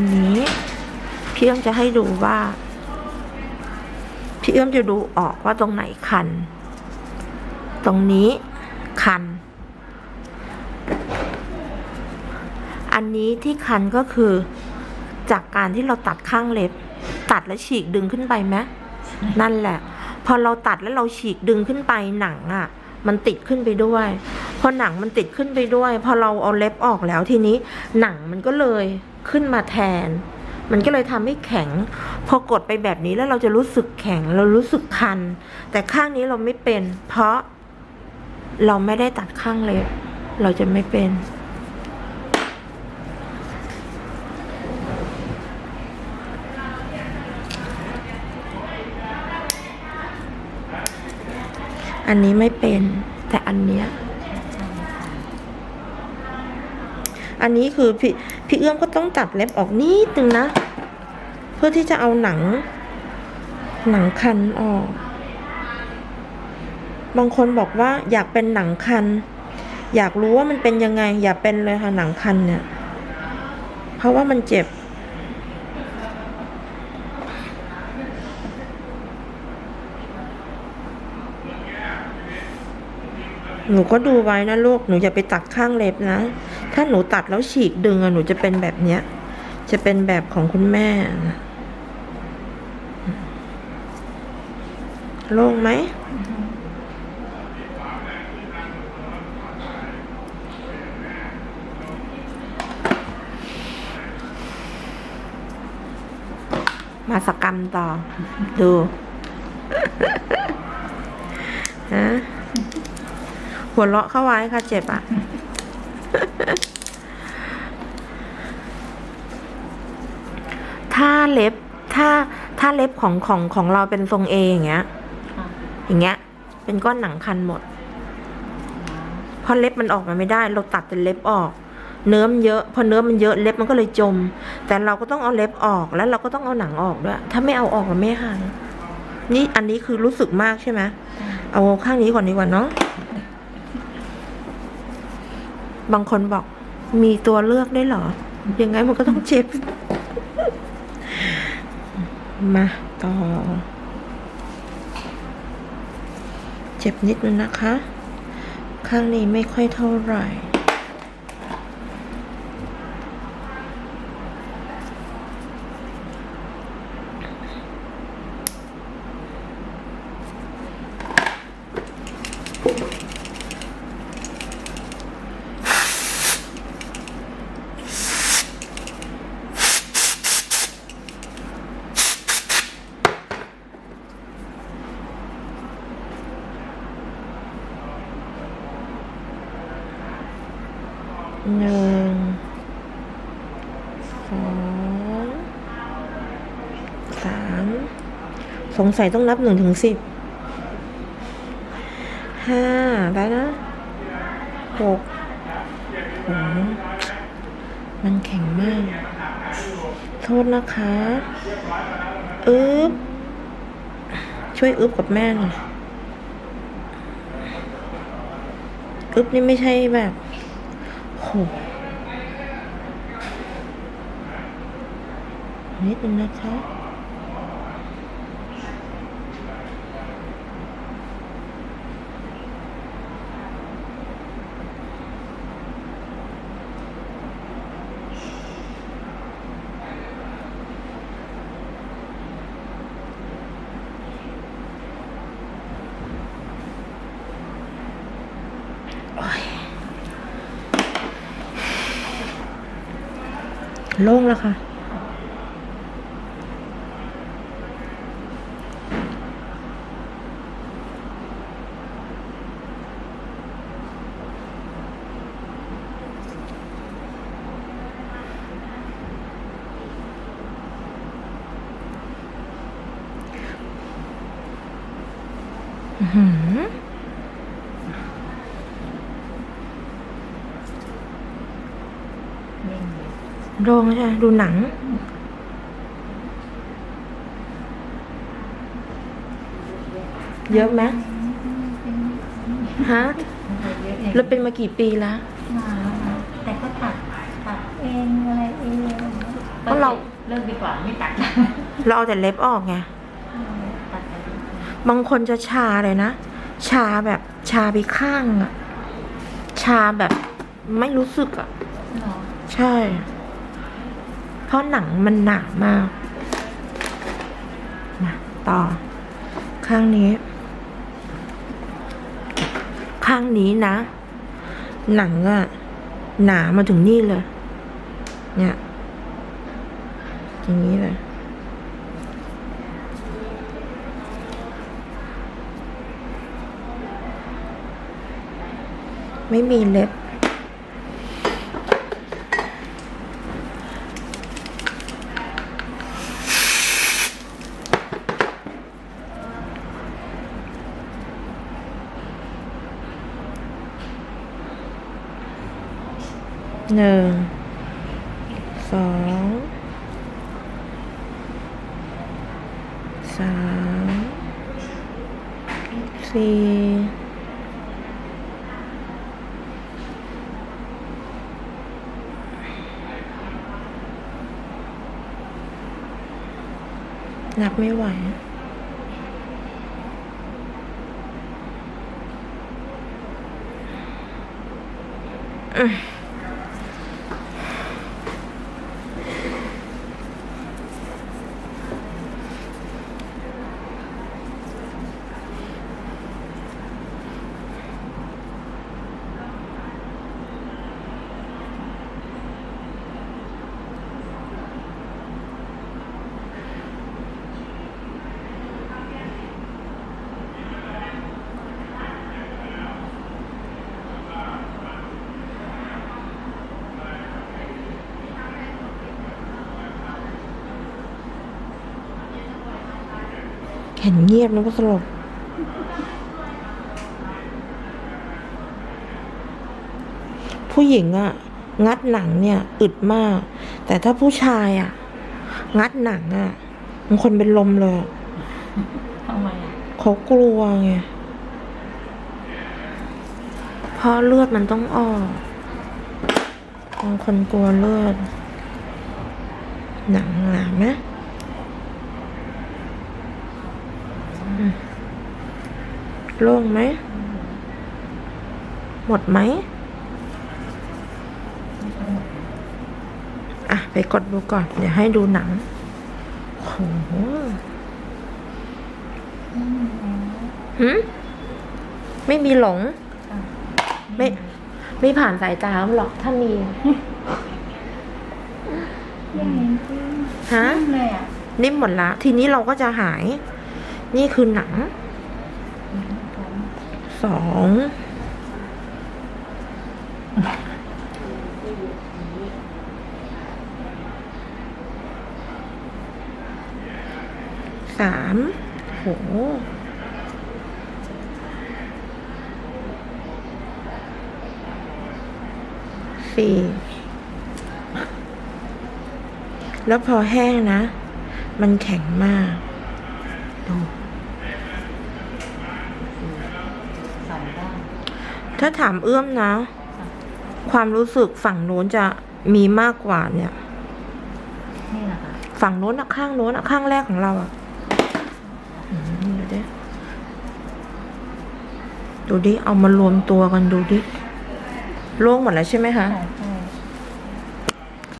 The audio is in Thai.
อันนี้ พี่เอื้อมจะให้ดูว่า พี่เอื้อมจะดูออกว่าตรงไหนคัน ตรงนี้คัน อันนี้ที่คันก็คือจากการที่เราตัดข้างเล็บ ตัดแล้วฉีกดึงขึ้นไปไหมนั่นแหละ พอเราตัดแล้วเราฉีกดึงขึ้นไปหนังอะ่ะ มันติดขึ้นไปด้วยพอหนังมันติดขึ้นไปด้วย พอเราเอาเล็บออกแล้วทีนี้ หนังมันก็เลย ขึ้นมาแทน มันก็เลยทำให้แข็ง พอกดไปแบบนี้แล้วเราจะรู้สึกแข็ง เรารู้สึกคัน แต่ข้างนี้เราไม่เป็น เพราะเราไม่ได้ตัดข้างเล็บ เราจะไม่เป็นอันนี้ไม่เป็นแต่อันเนี้ย อันนี้คือพี่พี่เอื้อมก็ต้องตัดเล็บออกนิดนึงนะ เพื่อที่จะเอาหนัง หนังคันออก บางคนบอกว่าอยากเป็นหนังคัน อยากรู้ว่ามันเป็นยังไง อย่าเป็นเลยค่ะหนังคันเนี่ย เพราะว่ามันเจ็บหนูก็ดูไว้นะลูก หนูอย่าไปตัดข้างเล็บนะ ถ้าหนูตัดแล้วฉีกดึงอะหนูจะเป็นแบบเนี้ย จะเป็นแบบของคุณแม่ โล่งไหม มาสกรรมต่อ ดูฮะหัวเราะเข้าไว้ค่ะเจ็บอะ ถ้าเล็บถ้าถ้าเล็บของของของเราเป็นทรงเออย่างเงี้ย อย่างเงี้ย เป็นก้อนหนังคันหมด เพราะเล็บมันออกมาไม่ได้ เราตัดเป็นเล็บออก เนื้อมันเยอะ พอเนื้อมันเยอะเล็บมันก็เลยจม แต่เราก็ต้องเอาเล็บออกแล้วเราก็ต้องเอาหนังออกด้วย ถ้าไม่เอาออกมันไม่หายนี่อันนี้คือรู้สึกมากใช่ไหมเอาข้างนี้ก่อนดีกว่าเนาะ บางคนบอกมีตัวเลือกได้เหรอ ยังไงมันก็ต้องเจ็บ มาต่อ เจ็บนิดนึงนะคะ ข้างนี้ไม่ค่อยเท่าไหร่ หนึ่งสองสามสงสัยต้องนับหนึ่งถึงสิบห้าได้นะหกโอ้มันแข็งมาก โทษนะคะอึ๊บช่วยอึ๊บกับแม่หน่อยอึ๊บนี่ไม่ใช่แบบ โหนิดนึงนะคะ โล่งแล้วค่ะ อื้อหือ โล่งใช่ไหมดูหนัง เยอะไหมฮะแล้วเป็นมากี่ปีแล้วมาแล้วนะแต่ก็ตัดตัดเองอะไรเองเพราะเราเลิกดีกว่าไม่ตัดเราเอาแต่เล็บออกไงตัดไปดิบางคนจะชาเลยนะ ชาแบบชาไปข้างอะชาแบบไม่รู้สึกอะเหรอใช่ เพราะหนังมันหนามากมาต่อ ข้างนี้ ข้างนี้นะ หนังอะหนามาถึงนี่เลย เนี่ยอย่างนี้เลยไม่มีเล็บ หนึ่งสองสามสี่นับไม่ไหว เห็นเงียบแล้วก็สลบผู้หญิงอะงัดหนังเนี่ย อึดมาก แต่ถ้าผู้ชายอะงัดหนังอะบางคนเป็นลมเลยอะทำไมอะเขากลัวไงเพราะเลือดมันต้องออกบางคนกลัวเลือด หนังหนาไหมอืม โล่งไหม หมดไหม อะ ไปกดดูก่อน เดี๋ยวให้ดูหนังโหหืมไม่มีหลง ไม่ ไม่ผ่านสายตาหรอกถ้ามียังไงฮะเลยอะนิ่มหมดละ ทีนี้เราก็จะหาย นี่คือหนังสองสามโหสี่แล้วพอแห้งนะ มันแข็งมากดู สองด้าน ถ้าถามเอื้อมนะ ความรู้สึกฝั่งโน้นจะมีมากกว่าเนี่ย นี่แหละค่ะฝั่งโน้นอะข้างโน้นอะข้างแรกของเราอะอืมดูดิดูดิเอามารวมตัวกันดูดิโล่งหมดแล้วใช่ไหมคะ ใช่